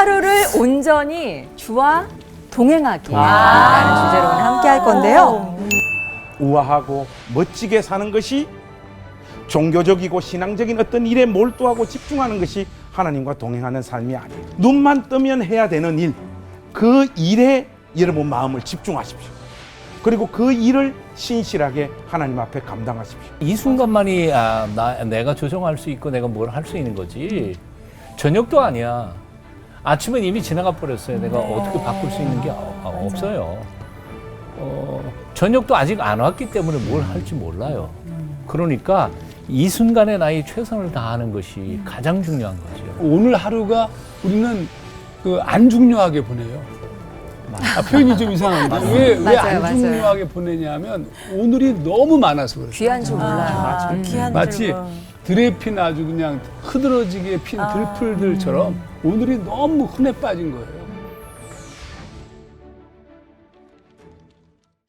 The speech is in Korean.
하루를 온전히 주와 동행하기 아. 라는 주제로 오늘 함께 할 건데요. 우아하고 멋지게 사는 것이 종교적이고 신앙적인 어떤 일에 몰두하고 집중하는 것이 하나님과 동행하는 삶이 아니에요. 눈만 뜨면 해야 되는 일, 그 일에 여러분 마음을 집중하십시오. 그리고 그 일을 신실하게 하나님 앞에 감당하십시오. 이 순간만이 아, 나, 내가 조정할 수 있고 내가 뭘 할 수 있는 거지. 저녁도 아니야. 아침은 이미 지나가 버렸어요. 내가 어떻게 바꿀 수 있는 게 어- 어, 없어요. 어, 저녁도 아직 안 왔기 때문에 뭘 할지 몰라요. 그러니까 이 순간에 나의 최선을 다하는 것이 가장 중요한 거죠. 오늘 하루가 우리는 그 안 중요하게 보내요. 아, 표현이 좀 이상한데 왜왜 맞아요, 안 맞아요. 중요하게 보내냐면 오늘이 너무 많아서 그래요. 귀한 줄 몰라요. 아, 귀한 마치 줄과. 들에 핀 아주 그냥 흐드러지게 핀 들풀들처럼 오늘이 너무 흔해 빠진 거예요.